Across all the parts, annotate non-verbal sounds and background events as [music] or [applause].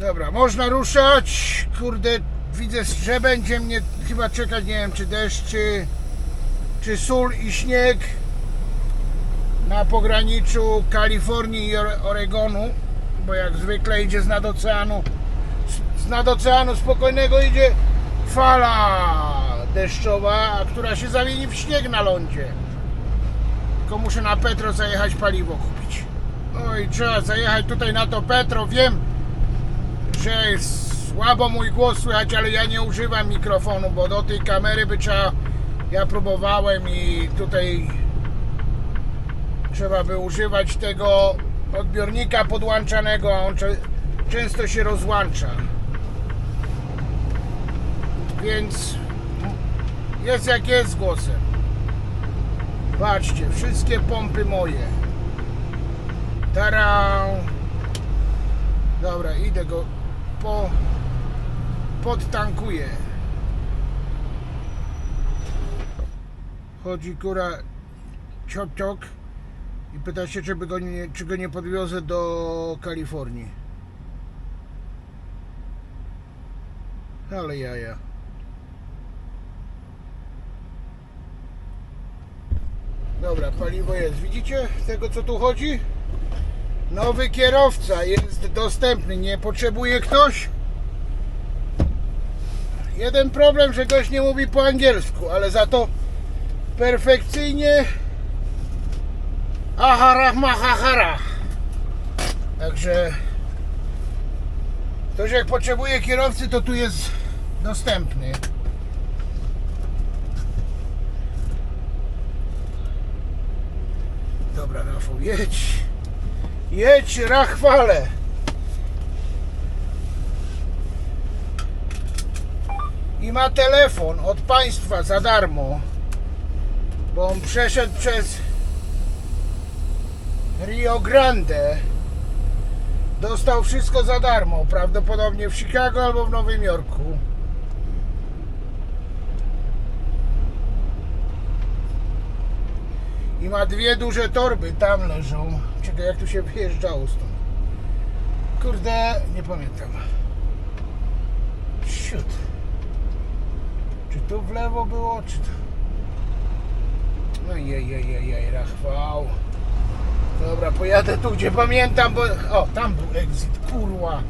Dobra, można ruszać. Kurde, widzę, że będzie mnie chyba czekać, nie wiem, czy deszcz, czy, czy sól i śnieg na pograniczu Kalifornii i Ore- Oregonu, bo jak zwykle idzie z nad oceanu, z- z nad oceanu spokojnego idzie fala deszczowa, która się zamieni w śnieg na lądzie. Tylko muszę na Petro zajechać paliwo kupić. Oj, trzeba zajechać tutaj na to Petro, wiem, że słabo mój głos słychać, ale ja nie używam mikrofonu, bo do tej kamery by trzeba, ja próbowałem i tutaj trzeba by używać tego odbiornika podłączanego, a on często się rozłącza. Więc jest jak jest głosem. Patrzcie, wszystkie pompy moje. Tara. Dobra, idę go po podtankuję. Chodzi kura ciok ciok i pyta się, czy, go nie, czy go nie podwiozę do Kalifornii. Ale jaja. Dobra, paliwo jest. Widzicie tego, co tu chodzi? Nowy kierowca jest dostępny. Nie potrzebuje ktoś? Jeden problem, że gość nie mówi po angielsku, ale za to perfekcyjnie ahara mahahara. Także ktoś jak potrzebuje kierowcy, to tu jest dostępny. Dobra, Rafał, jedź. Jedź, Rachwale. I ma telefon od państwa za darmo. Bo on przeszedł przez Rio Grande. Dostał wszystko za darmo. Prawdopodobnie w Chicago albo w Nowym Jorku. Ma dwie duże torby, tam leżą. Czekaj, jak tu się wyjeżdżało stąd. Kurde, nie pamiętam. Siód. Czy tu w lewo było, czy tu... No jej, jej, jej, jej, rachwał. Dobra, pojadę tu, gdzie pamiętam, bo... O, tam był exit, kurwa.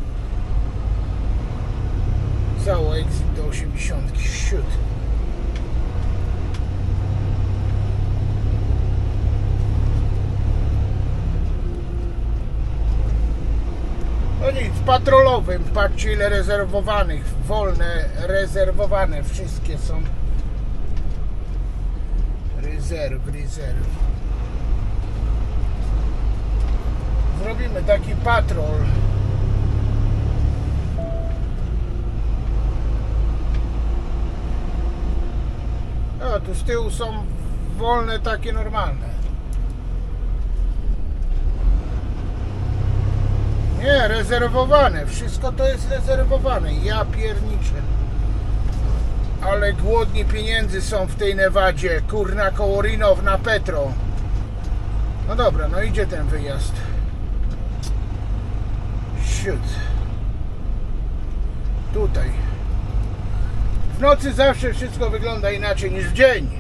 Cały exit do 80, siód. No nic, patrolowym, patrzcie ile rezerwowanych, wolne, rezerwowane, wszystkie są. Rezerw, rezerw. Zrobimy taki patrol. A tu z tyłu są wolne, takie normalne. Nie, rezerwowane. Wszystko to jest rezerwowane. Ja pierniczę. Ale głodni pieniędzy są w tej Nevadzie. Kurna koło Rinow na Petro. No dobra, no idzie ten wyjazd. Siód. Tutaj. W nocy zawsze wszystko wygląda inaczej niż w dzień.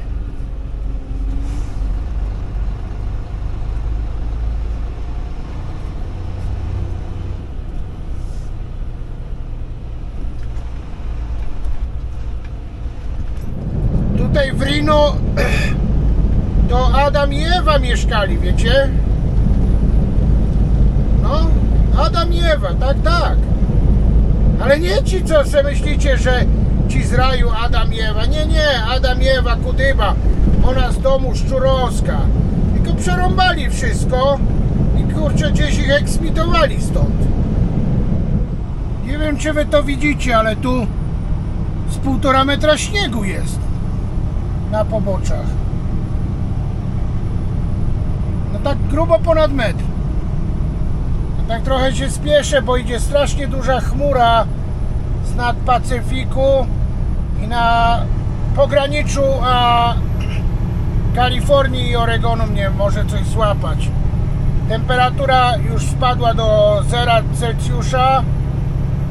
Tutaj w Rino to Adam i Ewa mieszkali, wiecie? No, Adam i Ewa, tak, tak. Ale nie ci, co sobie myślicie, że ci z raju Adam i Ewa. Nie, nie, Adam i Ewa Kudyba. Ona z domu Szczurowska. Tylko przerąbali wszystko i kurczę, gdzieś ich eksmitowali stąd. Nie wiem, czy wy to widzicie, ale tu z półtora metra śniegu jest na poboczach. No tak grubo ponad metr. No tak trochę się spieszę, bo idzie strasznie duża chmura z nad Pacyfiku i na pograniczu a Kalifornii i Oregonu mnie może coś złapać. Temperatura już spadła do 0 Celsjusza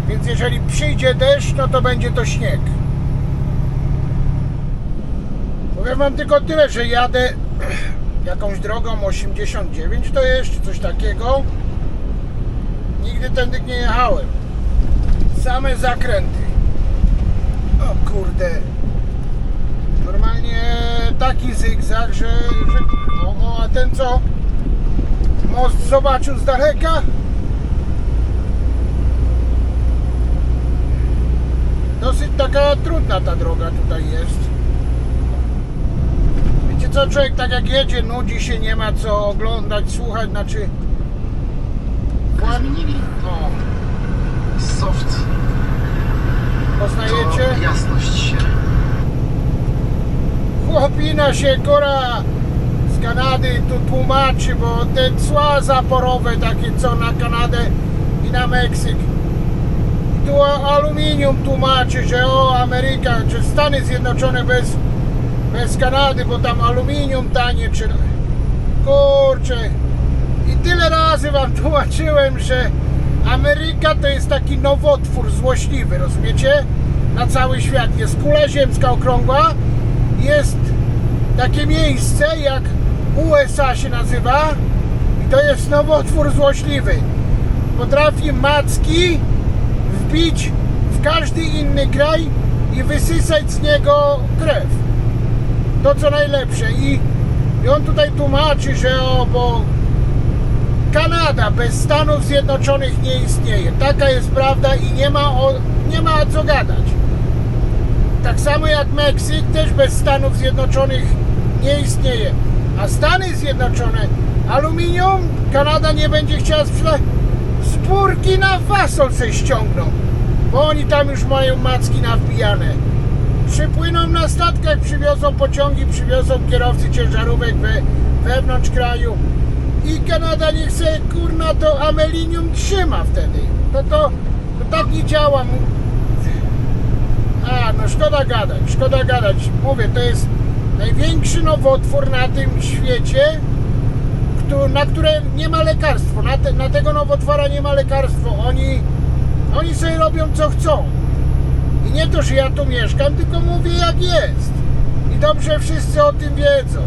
Więc jeżeli przyjdzie deszcz, no to będzie to śnieg. Powiem wam tylko tyle, że jadę [clears throat] jakąś drogą 89 to jest, coś takiego. Nigdy tędy nie jechałem. Same zakręty. O kurde. Normalnie taki zygzak, że... że o, o, a ten co? Most zobaczył z daleka? Dosyć taka trudna ta droga tutaj jest. Wiecie co, człowiek tak jak jedzie, nudzi się, nie ma co oglądać, słuchać, znaczy... Zmienili O, soft, poznajecie? to jasność się. Chłopina się góra z Kanady tu tłumaczy, bo te cła zaporowe takie co na Kanadę i na Meksyk. Tu aluminium tłumaczy, że o Ameryka, czy Stany Zjednoczone bez, bez Kanady, bo tam aluminium tanie, czy... Kurczę. I tyle razy wam [laughs] tłumaczyłem, że Ameryka to jest taki nowotwór złośliwy, rozumiecie? Na cały świat. Jest kula ziemska okrągła, jest takie miejsce jak USA się nazywa i to jest nowotwór złośliwy. Potrafi macki wbić w każdy inny kraj i wysysać z niego krew. To co najlepsze. I, i on tutaj tłumaczy, że o, bo Kanada bez Stanów Zjednoczonych nie istnieje. Taka jest prawda i nie ma, o, nie ma co gadać. Tak samo jak Meksyk też bez Stanów Zjednoczonych nie istnieje. A Stany Zjednoczone aluminium Kanada nie będzie chciała sprzedać. Spórki na fasol se ściągną, bo oni tam już mają macki nawbijane. Przypłyną na statkach, przywiozą pociągi, przywiozą kierowcy ciężarówek we, wewnątrz kraju. I Kanada nie chce, kurna, to amelinium trzyma wtedy. To, to, to tak nie działa. A, no szkoda gadać, szkoda gadać. Mówię, to jest największy nowotwór na tym świecie, na które nie ma lekarstwa. Na, te, na tego nowotwora nie ma lekarstwa. Oni, oni sobie robią co chcą. I nie to, że ja tu mieszkam, tylko mówię jak jest. I dobrze wszyscy o tym wiedzą.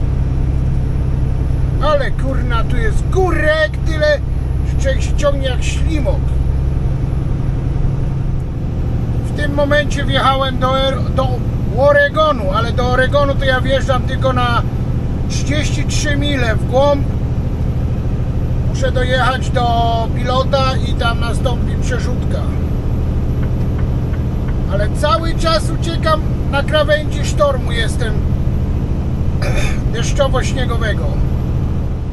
Ale kurna, tu jest górek tyle, że człowiek się ciągnie jak ślimok. W tym momencie wjechałem do, do Oregonu, ale do Oregonu to ja wjeżdżam tylko na 33 mile w głąb. Muszę dojechać do pilota i tam nastąpi przerzutka. Ale cały czas uciekam na krawędzi sztormu jestem [clears throat] deszczowo-śniegowego.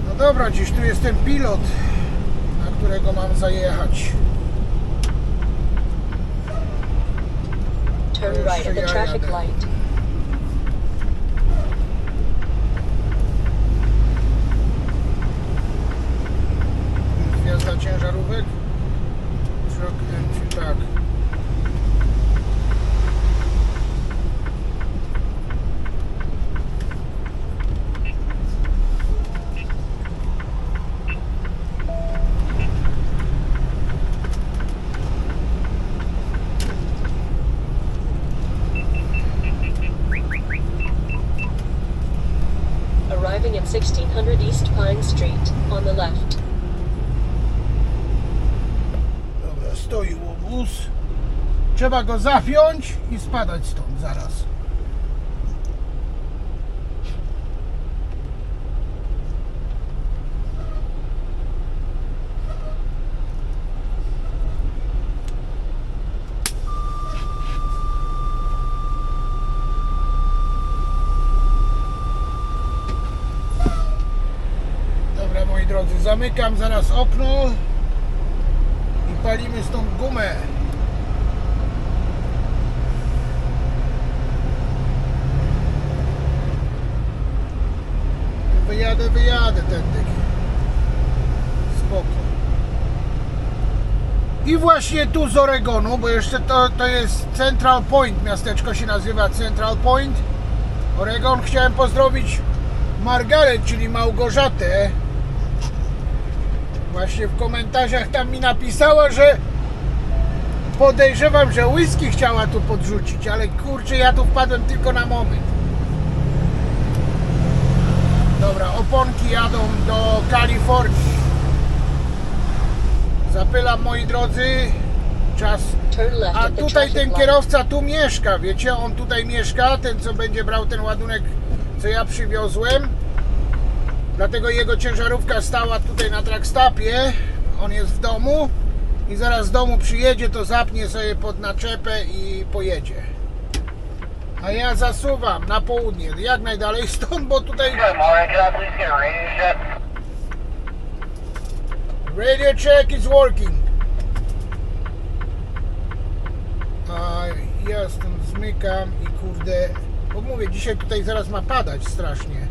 No dobra, dziś tu jest ten pilot, na którego mam zajechać. Turn right at the traffic light. Gwiazda ciężarówek. And tak. Arriving at 1600 East Pine Street, on the left. Dobra, stoi łobuz. Trzeba go zapiąć i spadać stąd zaraz. Dobra, moi drodzy, zamykam zaraz okno i palimy stąd gumę. Wyjadę, wyjadę tędy. Spoko. I właśnie tu z Oregonu, bo jeszcze to, to jest Central Point, miasteczko się nazywa Central Point. Oregon chciałem pozdrowić Margaret, czyli Małgorzatę. Właśnie w komentarzach tam mi napisała, że Podejrzewam, że whisky chciała tu podrzucić, ale kurczę, ja tu wpadłem tylko na moment. Dobra, oponki jadą do Kalifornii. Zapylam, moi drodzy, czas. A tutaj ten kierowca tu mieszka, wiecie? On tutaj mieszka, ten co będzie brał ten ładunek, co ja przywiozłem. Dlatego jego ciężarówka stała tutaj na trackstapie. On jest w domu i zaraz z domu przyjedzie, to zapnie sobie pod naczepę i pojedzie. A ja zasuwam na południe, jak najdalej stąd, bo tutaj check? radio check is working. A ja stąd zmykam i kurde, bo mówię, dzisiaj tutaj zaraz ma padać strasznie.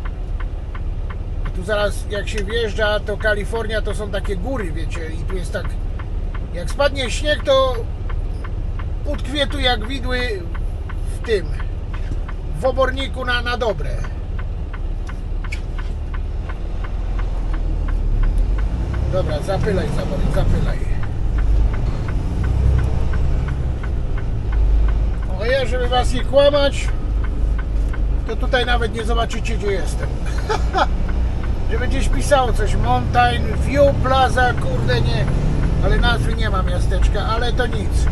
Tu zaraz jak się wjeżdża, to Kalifornia to są takie góry, wiecie, i tu jest tak, jak spadnie śnieg, to utkwie tu jak widły w tym, w oborniku na, na dobre. Dobra, zapylaj zawory, zapylaj. O ja, żeby was nie kłamać, to tutaj nawet nie zobaczycie, gdzie jestem. [laughs] Żeby gdzieś pisało coś, Mountain View Plaza, kurde nie, ale nazwy nie ma miasteczka, ale to nic.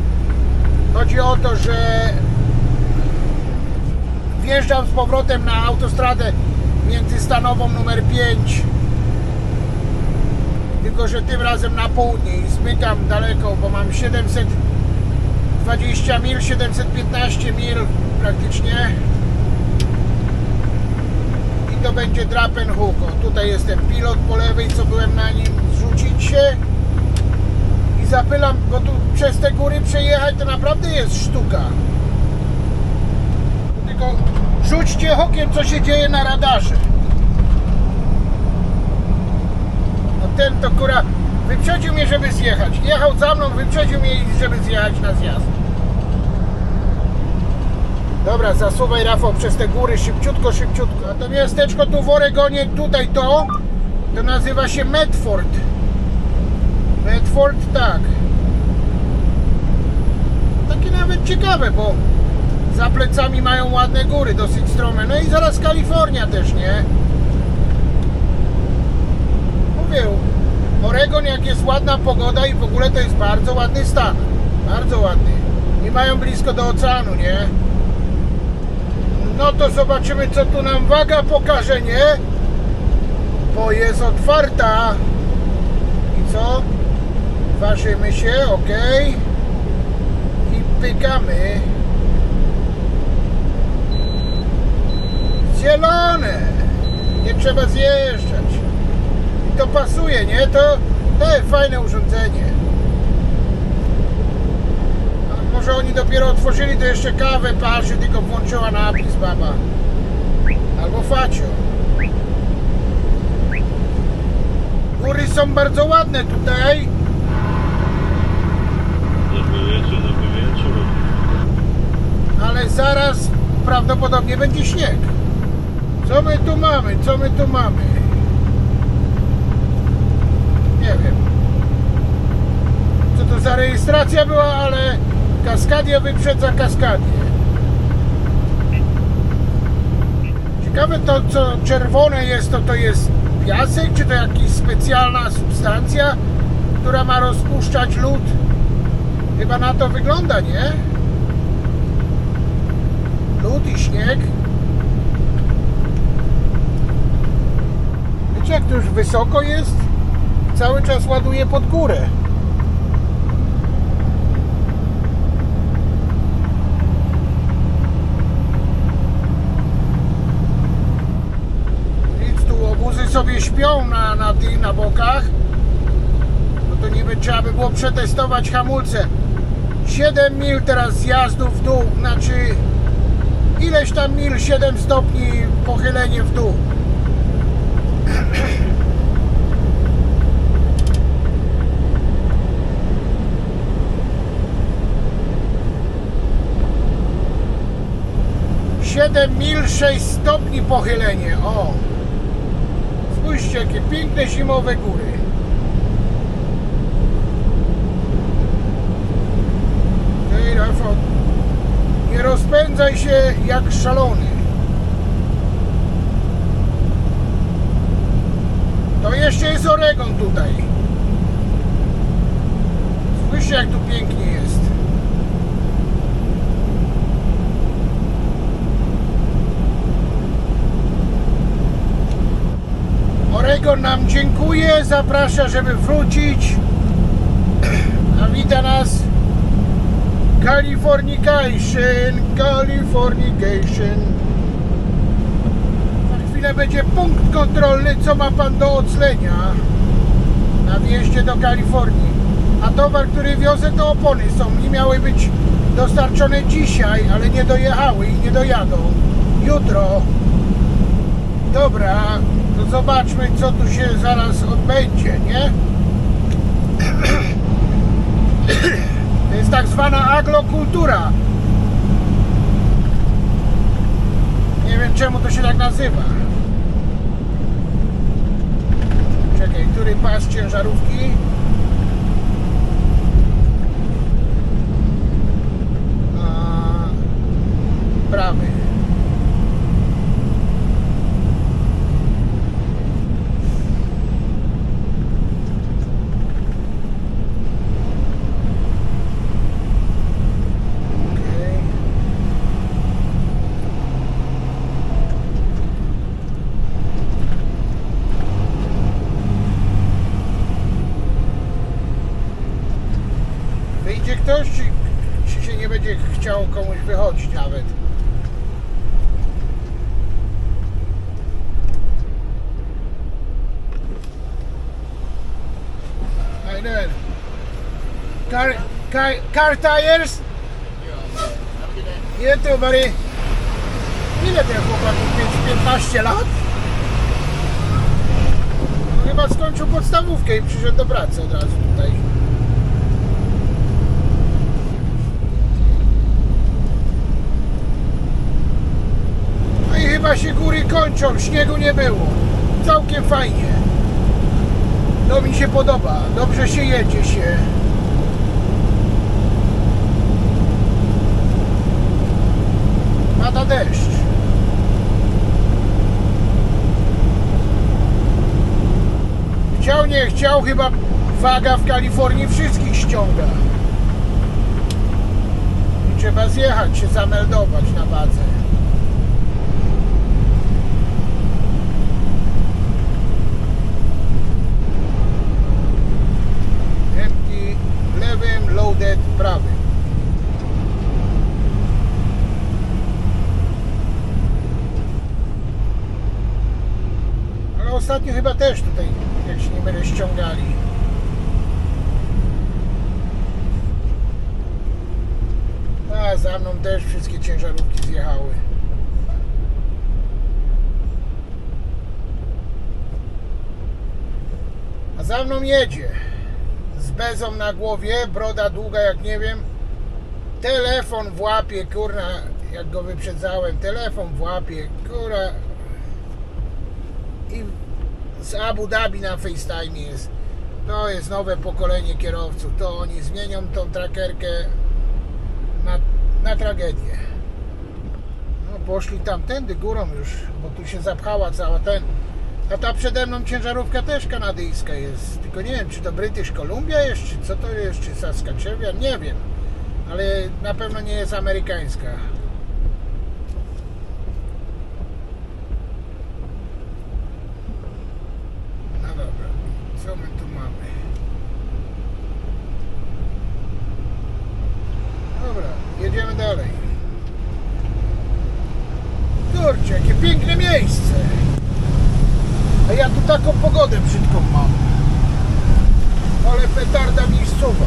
Chodzi o to, że wjeżdżam z powrotem na autostradę międzystanową numer 5 tylko że tym razem na południe i zmykam daleko, bo mam 720 mil, 715 mil praktycznie i to będzie Drapenhook. O, Tutaj jest ten pilot po lewej, co byłem na nim zrzucić się i zapylam, bo tu przez te góry przejechać to naprawdę jest sztuka. Tylko rzućcie okiem, co się dzieje na radarze. No ten to kura wyprzedził mnie, żeby zjechać. Jechał za mną, wyprzedził mnie, żeby zjechać na zjazd. Dobra, zasuwaj Rafał przez te góry szybciutko, szybciutko. A to miasteczko tu w Oregonie, tutaj to, to nazywa się Medford. Medford, tak. Takie nawet ciekawe, bo za plecami mają ładne góry, dosyć strome. No i zaraz Kalifornia też, nie? mówię, Oregon jak jest ładna pogoda i w ogóle to jest bardzo ładny stan. Bardzo ładny. I mają blisko do oceanu, nie? No to zobaczymy co tu nam waga pokaże, nie? Bo jest otwarta. I co? Ważymy się, ok. I pykamy. Zielone. Nie trzeba zjeżdżać to pasuje, nie? To, to fajne urządzenie. A może oni dopiero otworzyli, to jeszcze kawę parzy, tylko włączyła napis baba. Albo facio. Góry są bardzo ładne tutaj. Dobry wieczór, dobry wieczór. ale zaraz prawdopodobnie będzie śnieg. Co my tu mamy? Co my tu mamy? Nie wiem. Co to za rejestracja była, ale Kaskadia wyprzedza Kaskadię. Ciekawe to, co czerwone jest, to to jest piasek, czy to jakaś specjalna substancja, która ma rozpuszczać lód? Chyba na to wygląda, nie? lód i śnieg. Wiecie, jak to już wysoko jest, cały czas ładuje pod górę. Nic tu śpią na, na na bokach. No to niby trzeba by było przetestować hamulce. 7 mil teraz zjazdu w dół, znaczy ileś tam mil, 7 stopni pochylenie w dół. Siedem mil, 6 stopni pochylenie. O! Spójrzcie, jakie piękne zimowe góry. Hej, Rafał. Nie rozpędzaj się jak szalony. To jeszcze jest Oregon tutaj. Spójrzcie, jak tu pięknie jest. Oregon nam dziękuję, zaprasza, żeby wrócić. A wita nas Californication, Californication. Za chwilę będzie punkt kontrolny, co ma pan do oclenia na wjeździe do Kalifornii. A towar, który wiozę, to opony są i miały być dostarczone dzisiaj, ale nie dojechały i nie dojadą. Jutro. Dobra, to zobaczmy, co tu się zaraz odbędzie, nie? To jest tak zwana aglokultura. Nie wiem czemu to się tak nazywa. Czekaj, który pas ciężarówki? A, prawy. Okej. Wyjdzie ktoś, czy, czy się nie będzie chciał komuś wychodzić nawet? How you doing? Car, car, car tires? Nie tu, buddy. Ile ten chłopak? 15 lat? No chyba skończył podstawówkę i przyszedł do pracy od razu tutaj. No i chyba się góry kończą, śniegu nie było. Całkiem fajnie. To mi się podoba, dobrze się jedzie się. Pada deszcz. Chciał, nie chciał, chyba waga w Kalifornii wszystkich ściąga. I trzeba zjechać, się zameldować na wadze. Lewym, loaded prawym. Ale ostatnio chyba też tutaj, jak się nie mylę, ściągali. A za mną też wszystkie ciężarówki zjechały. A za mną jedzie. Z bezą na głowie, broda długa jak nie wiem. Telefon w łapie, kurna, jak go wyprzedzałem. Telefon w łapie, kurna. Z Abu Dhabi na FaceTime jest. To jest nowe pokolenie kierowców. To oni zmienią tą trackerkę na, na tragedię. No poszli tamtędy górą już, bo tu się zapchała cała ten. A ta przede mną ciężarówka też kanadyjska jest. Tylko nie wiem, czy to British Columbia jest, czy co to jest, czy Saskatchewan, nie wiem. Ale na pewno nie jest amerykańska. No dobra, co my tu mamy? Dobra, jedziemy dalej. Kurczę, jakie piękne miejsce. A ja tu taką pogodę brzydką mam. Ale petarda miejscowa.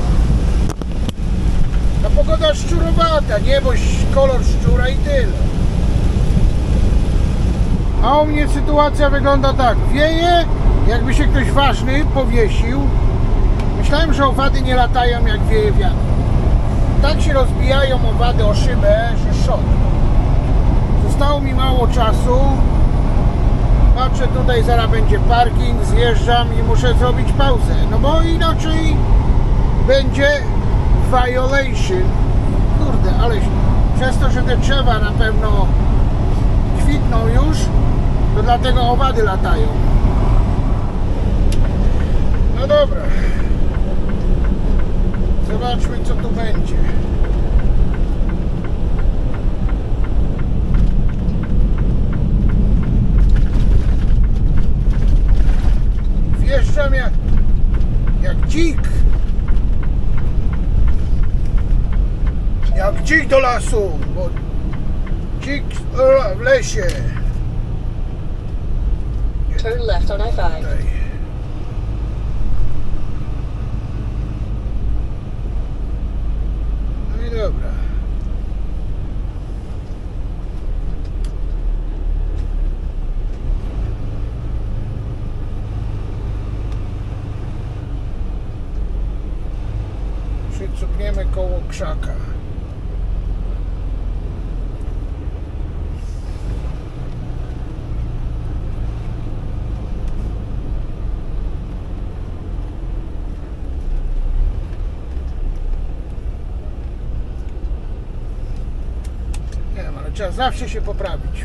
Ta pogoda szczurowata, niebo, kolor szczura i tyle. A u mnie sytuacja wygląda tak. Wieje, jakby się ktoś ważny powiesił. Myślałem, że owady nie latają jak wieje wiatr. Tak się rozbijają owady o szybę, że szok. Zostało mi mało czasu. Patrzę tutaj, zaraz będzie parking, zjeżdżam i muszę zrobić pauzę. No bo inaczej będzie violation kurde, ale przez to, że te drzewa na pewno kwitną już, to dlatego owady latają. No dobra. Zobaczmy co tu będzie. Wjeżdżam jak, jak dzik. Jak dzik do lasu, bo dzik e, w lesie. Turn left on I-5. Tutaj. No i dobra. Przycupniemy koło krzaka. Nie wiem, ale trzeba zawsze się poprawić.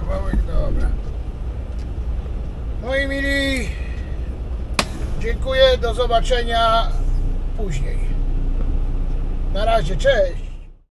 Kawałek, dobra. Moi mili, dziękuję, do zobaczenia później. Na razie, cześć.